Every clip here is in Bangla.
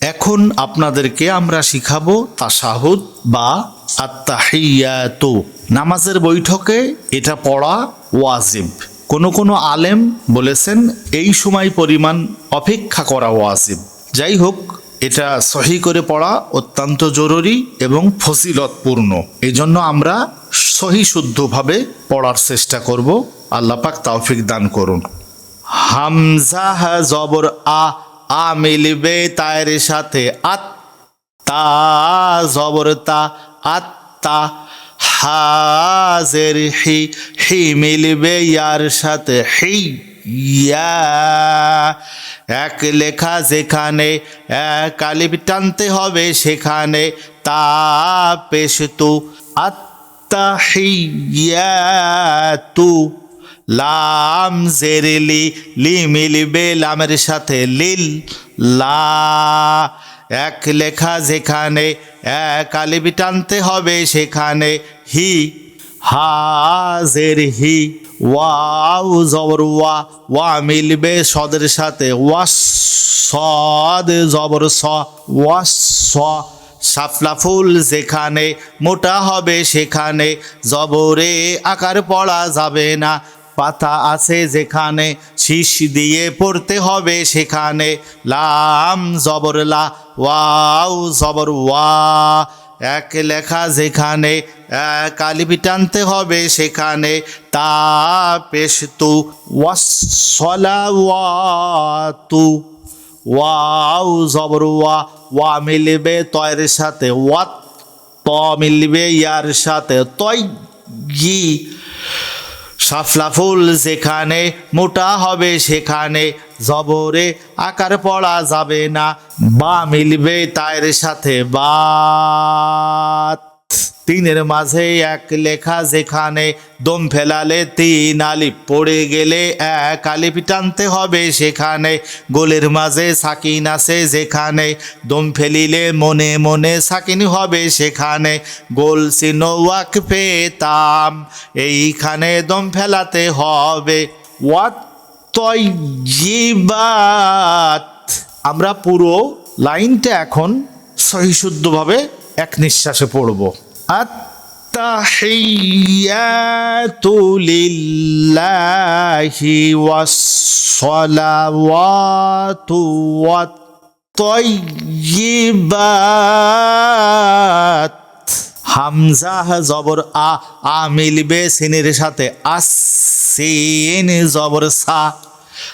এখন আপনাদেরকে আমরা শিখাবো তাসাহুদ বা আত্মাহিয়াতু নামাজের বৈঠকে এটা পড়া ওয়াজিব। কোনো কোনো আলেম বলেছেন, এই সময় পরিমাণ অপেক্ষা করা ওয়াজিব। যাই হোক, এটা সহি করে পড়া অত্যন্ত জরুরি এবং ফজিলতপূর্ণ। এই জন্য আমরা সহি শুদ্ধভাবে পড়ার চেষ্টা করব। আল্লাহ পাক তৌফিক দান করুন। হামজা হা জবর আ আ মিলবে তায়ের সাথে আত তা জবর তা আত্তা হাজের হি হি মিলবে ইয়ার সাথে হি এক লেখা যেখানে এক টানতে হবে, সেখানে তা পেশ তু আত্তা তু। লাম জেরেলি লি মিলবে লামের সাথে লিল, লা, এক লেখা যেখানে এক আলিবি টানতে হবে সেখানে হি হাজের হি, ওয়াও জবর ওয়া ওয়া মিলবে সদের সাথে, ওয়া সদ জবর স, ওয়া স, শাপলা ফুল যেখানে মোটা হবে সেখানে জবরে আকার পড়া যাবে না পাতা আছে যেখানে শীষ দিয়ে পড়তে হবে, সেখানে লাম জবর লা, ওয়াও জবর ওয়া। এক লেখা যেখানে এক টানতে হবে, সেখানে তা পেশ তু ওয়াও জবর ওয়া ওয়া মিলবে তয়ের সাথে ওয়াত ত মিলবে ইয়ার সাথে। তয় গি শাফলা ফুল যেখানে, মোটা হবে সেখানে, জবরে আকার পড়া যাবে না, বা মিলবে তায়ের সাথে বাত। তিনের মাঝে এক লেখা যেখানে দম ফেলালে তিন আলিপ পড়ে গেলে এক আলিপ টানতে হবে সেখানে। গোলের মাঝে সাকিন আছে যেখানে দম ফেলিলে মনে মনে সাকিন হবে সেখানে। গোল চিহ্ন ওয়াক পেতাম এইখানে দম ফেলাতে হবে। আমরা পুরো লাইনটা এখন সহিশুদ্ধভাবে এক নিঃশ্বাসে পড়ব। التحيات لله والصلوات والطيبات হামজা জবর আ আ মিলবে সিনের সাথে আসিন জবর সা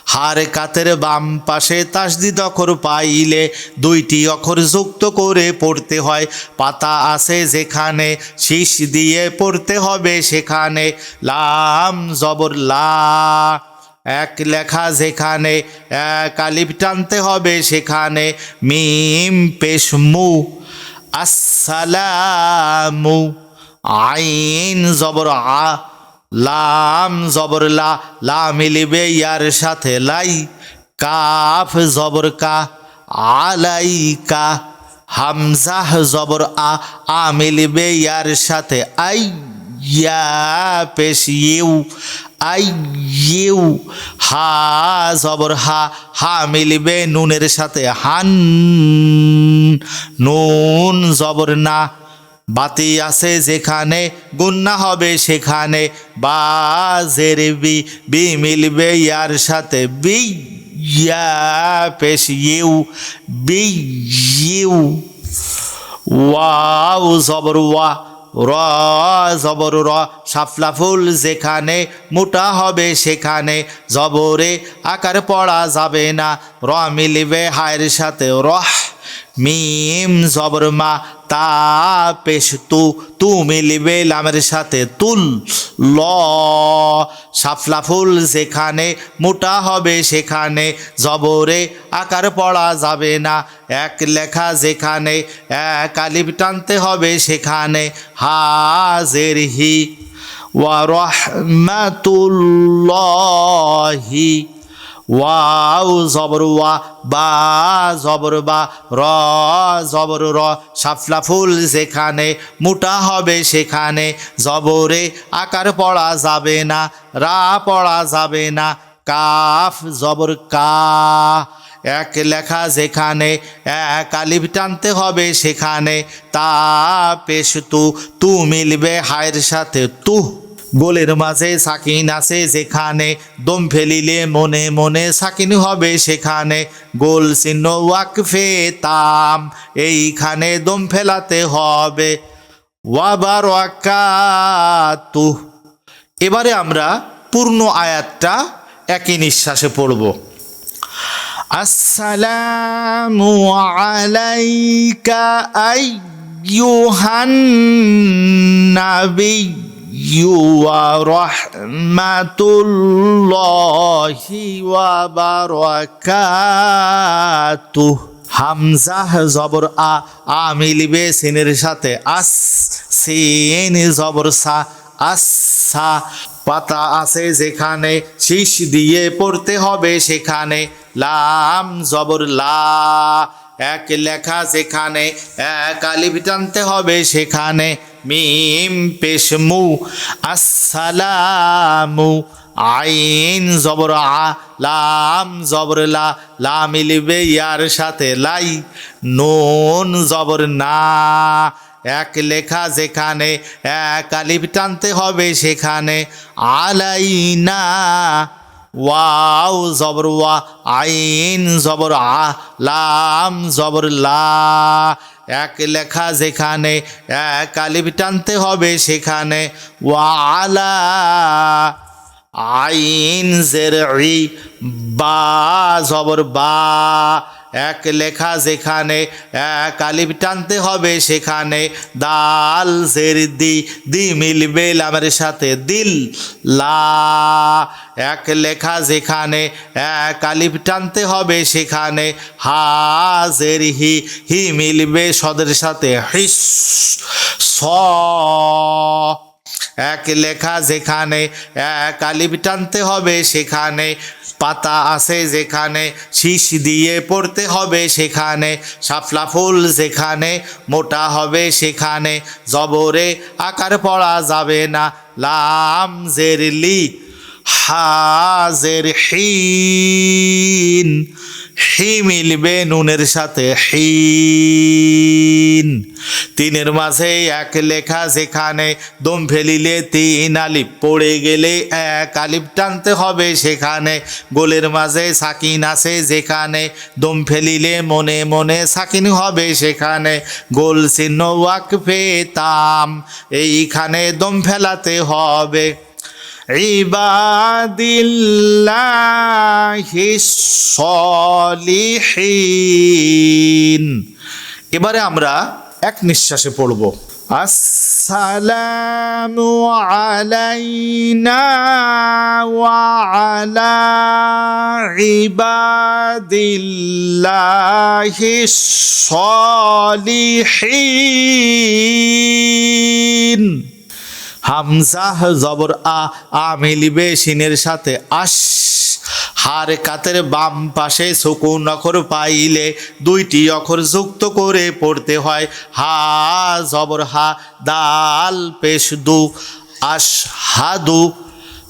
হার কাতের বাম পাশে তাসদিদ অক্ষর পাইলে দুইটি অক্ষর যুক্ত করে পড়তে হয়। পাতা আছে যেখানে শীষ দিয়ে পড়তে হবে, সেখানে লাম, জবর লা। এক লেখা যেখানে এক আলিফ টানতে হবে, সেখানে মিম পেশমু আসসালামু, আইন, জবর আ। লাম জবর লা মিলিবে ইয়ার সাথে লাই, কাফ জবর কা, আলাইকা হামজাহ জবর আ আ মিলিবে ইয়ার সাথে আই ইয়া পেশ হা জবর হা হা মিলিবে নুনের সাথে হান, নুন জবর না বাতি আছে যেখানে, গুন্না হবে সেখানে। বা জের বি বি মিলবে ইয়ার সাথে। বি ইয়া পেশ ইউ, বি ইউ। ওয়াও জবর ওয়া, র জবর র। সাফলা ফুল যেখানে, মোটা হবে সেখানে। জবরে আকার পড়া যাবে না। র মিলিবে হায়ের সাথে। রহ মিম জবর মা, তা পেশ তু তু মিলিবে লামের সাথে তুল ল। সাফলা ফুল যেখানে, মোটা হবে সেখানে, জবরে আকার পড়া যাবে না। এক লেখা যেখানে, এক আলিফ টানতে হবে সেখানে। হাজের হি, ওয়া রহমাতুল্লাহি। ওয়াও জবর ওয়া, বা জবর বা, র জবর র। সাফলা ফুল যেখানে, মোটা হবে সেখানে। জবরে আকার পড়া যাবে না, রা পড়া যাবে না। কাফ জবর কা, এক লেখা যেখানে, এক আলিফ টানতে হবে সেখানে। তা পেশ তু তু মিলবে হায়ের সাথে তু। গোলের মাঝে সাকিন আছে, যেখানে দম ফেলিলে মনে মনে সাকিন হবে সেখানে। গোল চিহ্ন ওয়াকফে তাম, এইখানে দম ফেলাতে হবে। ওয়াবার ওয়াকাতু। এবারে আমরা পূর্ণ আয়াতটা একই নিঃশ্বাসে পড়ব। আসসালামু আলাইকা আইয়ুহান নাবিয়্যু রাহমাতুল্লাহি ওয়া বারাকাতুহু হামজাহ জবর আ আ মিলিবে সিনের সাথে আস সিন জবর সা আচ্ছা পাতা আছে যেখানে শীষ দিয়ে পড়তে হবে সেখানে লাম জবর লা এক লেখা যেখানে এক আলিফ টানতে হবে সেখানে। মিম পেশমু, আসসালামু, আইন জবর আ, লাম জবর লা লা মিলিবে ইয়ার সাথে লাই, নুন জবর না। এক লেখা যেখানে এক আলিফ টানতে হবে সেখানে। আলাইনা ওয়াও জবর ওয়া, আইন জবর আ, লাম জবর লা। এক লেখা যেখানে এক আলিফ টানতে হবে সেখানে ওয়া আলা আইন জের বা জবর বা। এক লেখা যেখানে, এক আলিফ টানতে হবে সেখানে। দাল জের দি দি মিলবে লামের সাথে দিল। লা, এক লেখা যেখানে, এক আলিফ টানতে হবে সেখানে। হাজের হি হি মিলবে সদের সাথে হিস। স, এক লেখা যেখানে, এক আলিফ টানতে হবে সেখানে। পাতা আছে যেখানে শীষ দিয়ে পড়তে হবে, সেখানে শাপলা ফুল যেখানে, মোটা হবে সেখানে, জবরে আকার পড়া যাবে না। লাম জেরলি, হাজের হিন হি মিলবে নুনের সাথে হিন। তিনের মাঝে এক লেখা সেখানে দম ফেলিলে তিন আলিপ পড়ে গেলে এক আলিফ টানতে হবে সেখানে। গোলের মাঝে সাকিন আছে যেখানে দম ফেলিলে মনে মনে সাকিন হবে সেখানে। গোল চিহ্ন ওয়াক তাম, এইখানে দম ফেলাতে হবে। ইবাদিল্লাহি সলিহিন। এবারে আমরা এক নিঃশ্বাসে পড়ব। আসসালামু আলাইনা ওয়া আলা ইবাদিল্লাহি সলিহিন। হামজাহ জবর আ আ সিনের সাথে আশ। হার কাতের বাম পাশে সুকুন অক্ষর পাইলে দুইটি অক্ষর যুক্ত করে পড়তে হয়। হা, জবর, হা, দাল, পেশ, দু, আশ হাদু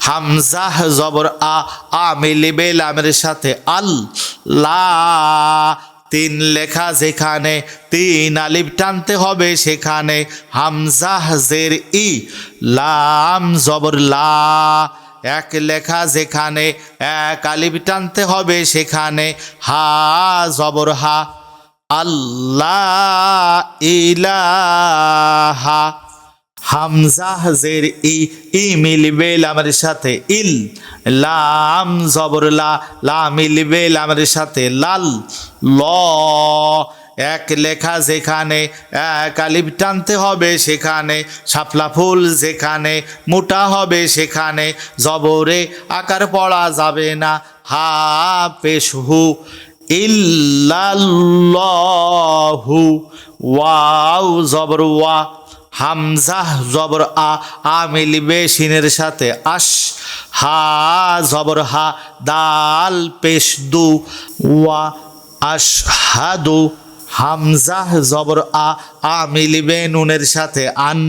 হামজাহ জবর আ আ মিলিবে লামের সাথে আল, লা তিন লেখা যেখানে, তিন আলিফ টানতে হবে সেখানে হামজাহ জের ই, লাম, জবর লা, এক লেখা যেখানে, এক আলিফ টানতে হবে সেখানে, হা, জবর হা আল্লাহ ইলাহা হামজাহ জের ই ই মিলবে লামের সাথে, ইল, লাম, জবর, লা লা মিলবে লামের সাথে, লাল, ল, এক লেখা যেখানে, এক আলিফ টানতে হবে সেখানে, শাপলা ফুল যেখানে, মোটা হবে সেখানে, জবরে আকার পড়া যাবে না, হা পেশ হু ইল্লাল্লাহু, ওয়াও, জবর, ওয়া হামজাহ জবর আ আ মিলবে সিনের সাথে। আশ, হা জবর হা, দাল, পেশ, দু, ওয়া, আশ হাদু হামজাহ জবর আ আ মিলিবে নুনের সাথে। আন,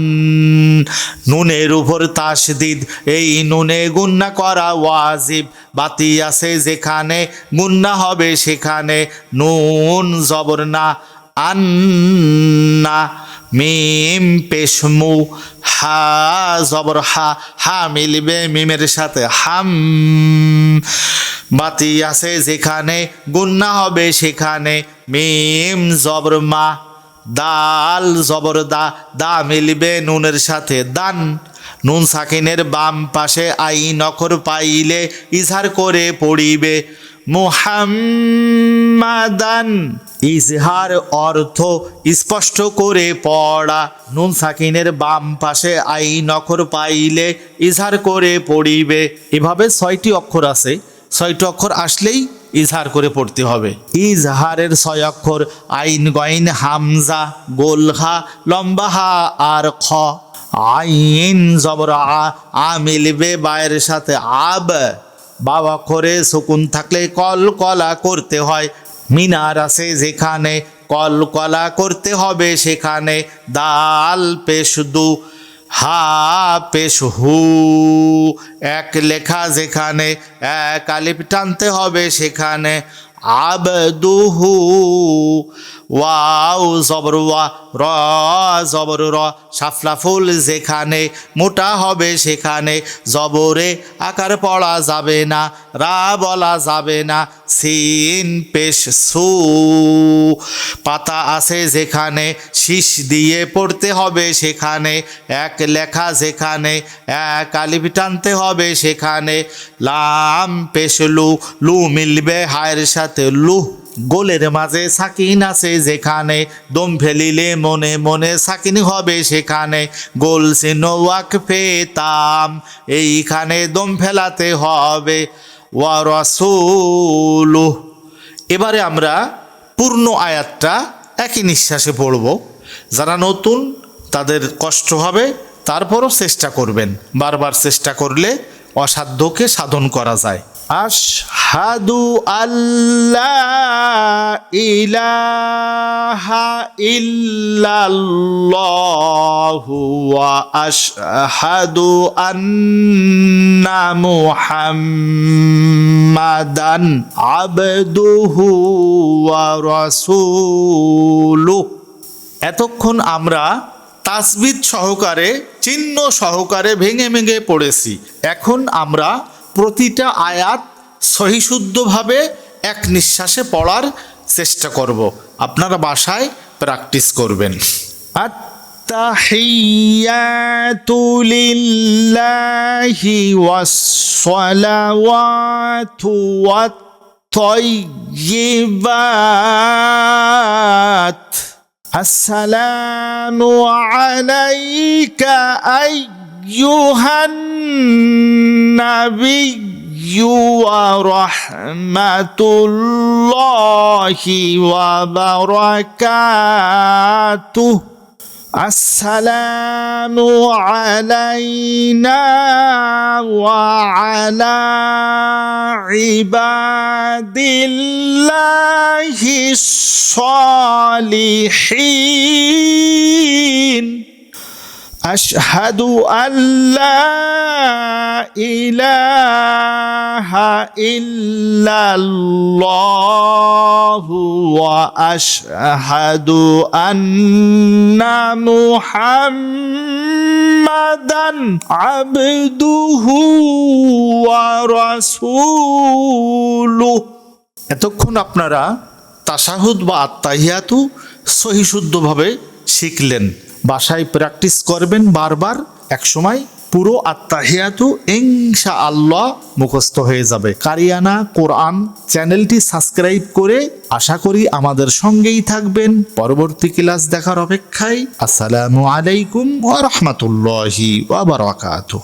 নুনের উপর তাসদিদ। এই নুনে গুন্না করা ওয়াজিব। বাতি আছে যেখানে, গুন্না হবে সেখানে। নুন জবর না আন্না মিম পেশমু, হা জবর হা হা মিলবে মিমের সাথে, হাম বাতি আছে যেখানে, গুন্না হবে সেখানে, মিম জবর মা, দাল জবর দা দা মিলবে নুনের সাথে, দান, নুন সাকিনের বাম পাশে আই নখর পাইলে, ইজহার করে পড়িবে মুহাম্মাদান। ইজহার অর্থ স্পষ্ট করে পড়া। নুন সাকিনের বাম পাশে আই নখর পাইলে ইজহার করে পড়িবে। এভাবে ছয়টি অক্ষর আছে। ছয়টি অক্ষর আসলেই ইজহার করে পড়তে হবে। ইজহারের ছয় অক্ষর আইন, গইন, হামজা, গোলহা, লম্বা হা আর খ। আইন জবর, আ মিলবে বায়ের সাথে আব। বাবা করে শকুন থাকলে কল কলা করতে হয়। মিনার আছে যেখানে কল কলা করতে হবে, সেখানে দাল, পেশ দু, হা, পেশ হু। এক লেখা যেখানে এক আলিপ টানতে হবে, সেখানে আবদুহু। ওয়াও, জবর ওয়া, র, জবর র। সাফলা ফুল যেখানে, মোটা হবে সেখানে। জবরে আকার পড়া যাবে না, রা বলা যাবে না। সিন পেশ সু। পাতা আছে যেখানে শীষ দিয়ে পড়তে হবে, সেখানে এক লেখা যেখানে এক আলিপ টানতে হবে, সেখানে লাম পেশ লু। লু মিলবে হায়ের সাথে লু। গোলের মাঝে সাকিন আছে যেখানে দম ফেলিলে মনে মনে সাকিন হবে, সেখানে গোল সিনো ওয়াক পেতাম এইখানে দম ফেলাতে হবে। ওয়া এবারে আমরা পূর্ণ আয়াতটা একই নিঃশ্বাসে পড়ব। যারা নতুন, তাদের কষ্ট হবে, তারপরও চেষ্টা করবেন। বারবার চেষ্টা করলে অসাধ্যকে সাধন করা যায়। আশহাদু আল্লাহ ইলাহা ইল্লাল্লাহু ওয়া আশহাদু আন্না মুহাম্মাদান আবদুহু ওয়া রাসূলুহু। এতক্ষণ আমরা তাসবিদ সহকারে, চিহ্ন সহকারে ভেঙে ভেঙে পড়েছি। এখন আমরা প্রতিটা আয়াত সহিশুদ্ধভাবে এক নিঃশ্বাসে পড়ার চেষ্টা করব আপনারা বাসায় প্র্যাকটিস করবেন التحيات لله والصلوات والطيبات السلام عليك أيها النبي ورحمة الله وبركاته السلام علينا وعلى عباد الله الصالحين. أشهد أن لا إله إلا الله وأشهد أن محمدا عبده ورسوله এতক্ষণ আপনারা তাসাহুদ বা আত্মাহিয়াতু সহিশুদ্ধভাবে শিখলেন বাসায় প্র্যাকটিস করবেন বারবার এক সময় পুরো আত্মাহিয়াতু ইংশা আল্লাহ মুখস্থ হয়ে যাবে। কারিয়ানা কোরআন চ্যানেলটি সাবস্ক্রাইব করে আশা করি আমাদের সঙ্গেই থাকবেন। পরবর্তী ক্লাস দেখার অপেক্ষায় আসসালামু আলাইকুম ওয়া রাহমাতুল্লাহি ওয়া বারাকাতুহু।